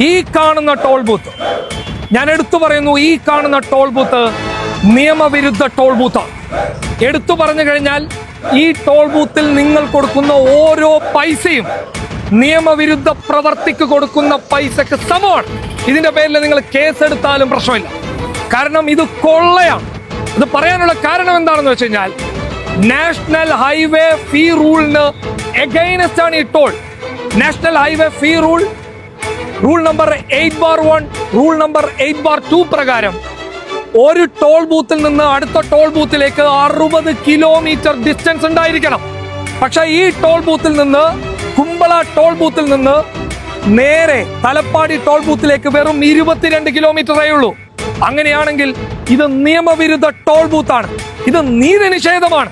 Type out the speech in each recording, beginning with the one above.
ഈ കാണുന്ന toll booth ഞാൻ എടുത്തു പറയുന്നു ഈ കാണുന്ന ടോൾ ബൂത്ത് നിയമവിരുദ്ധ ടോൾ ബൂത്താണ് എടുത്തു പറഞ്ഞു കഴിഞ്ഞാൽ ഈ ടോൾ ബൂത്തിൽ നിങ്ങൾ കൊടുക്കുന്ന ഓരോ പൈസയും നിയമവിരുദ്ധ പ്രവർത്തിക്ക് കൊടുക്കുന്ന പൈസക്ക് സമമാണ്. ഇതിന്റെ പേരിൽ നിങ്ങൾ കേസെടുത്താലും പ്രശ്നമില്ല. കാരണം ഇത് കൊള്ളയാണ്. ഇത് പറയാനുള്ള കാരണം എന്താണെന്ന് വെച്ച് കഴിഞ്ഞാൽ നാഷണൽ ഹൈവേ ഫീ റൂളിന് എഗൈനസ്റ്റ് ആണ് ഈ toll national highway fee rule rule number eight bar one rule number eight bar two പ്രകാരം ഒരു ടോൾ ബൂത്തിൽ നിന്ന് അടുത്ത ടോൾ ബൂത്തിലേക്ക് അറുപത് കിലോമീറ്റർ ഡിസ്റ്റൻസ് ഉണ്ടായിരിക്കണം. പക്ഷെ ഈ ടോൾ ബൂത്തിൽ നിന്ന് കുമ്പള ടോൾ ബൂത്തിൽ നിന്ന് നേരെ തലപ്പാടി ടോൾ ബൂത്തിലേക്ക് വെറും ഇരുപത്തിരണ്ട് കിലോമീറ്ററേ ഉള്ളൂ. അങ്ങനെയാണെങ്കിൽ ഇത് നിയമവിരുദ്ധ ടോൾ ബൂത്താണ് ഇത് നീതി നിഷേധമാണ്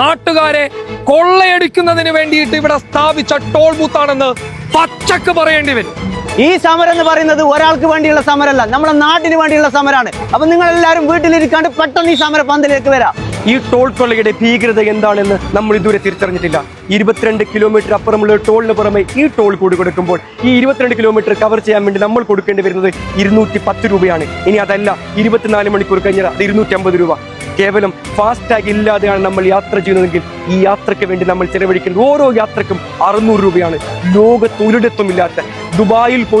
നാട്ടുകാരെ കൊള്ളയടിക്കുന്നതിന് വേണ്ടിയിട്ട് ഇവിടെ സ്ഥാപിച്ച ടോൾ ബൂത്താണെന്ന് പച്ചക്ക് പറയേണ്ടി വരും. ഈ സമരം എന്ന് പറയുന്നത് ഒരാൾക്ക് വേണ്ടിയുള്ള സമരമല്ല നമ്മുടെ നാട്ടിന് വേണ്ടിയുള്ള സമരമാണ്. അപ്പൊ നിങ്ങൾ എല്ലാവരും വീട്ടിലിരിക്കാണ്ട് പെട്ടെന്ന് ഈ സമര പന്തലിലേക്ക് വരാം. ഈ ടോൾ കൊള്ളയുടെ ഭീകരത എന്താണെന്ന് നമ്മൾ ഇതുവരെ തിരിച്ചറിഞ്ഞിട്ടില്ല. ഇരുപത്തിരണ്ട് കിലോമീറ്റർ അപ്പുറമുള്ള ടോളിന് പുറമെ ഈ ടോൾ കൂടി കൊടുക്കുമ്പോൾ ഈ ഇരുപത്തിരണ്ട് കിലോമീറ്റർ കവർ ചെയ്യാൻ വേണ്ടി നമ്മൾ കൊടുക്കേണ്ടി വരുന്നത് ഇരുന്നൂറ്റി പത്ത് രൂപയാണ്. ഇനി അതല്ല ഇരുപത്തിനാല് മണിക്കൂർ കഴിഞ്ഞാൽ അത് ഇരുന്നൂറ്റി അമ്പത് രൂപ. കേവലം ഫാസ്ടാഗ് ഇല്ലാതെയാണ് നമ്മൾ യാത്ര ചെയ്യുന്നതെങ്കിൽ ഈ യാത്രയ്ക്ക് വേണ്ടി നമ്മൾ ചെലവഴിക്കുന്ന ഓരോ യാത്രക്കും അറുന്നൂറ് രൂപയാണ്. ലോകത്തൊരിടത്തുമില്ലാത്ത ദുബായിൽ പോലും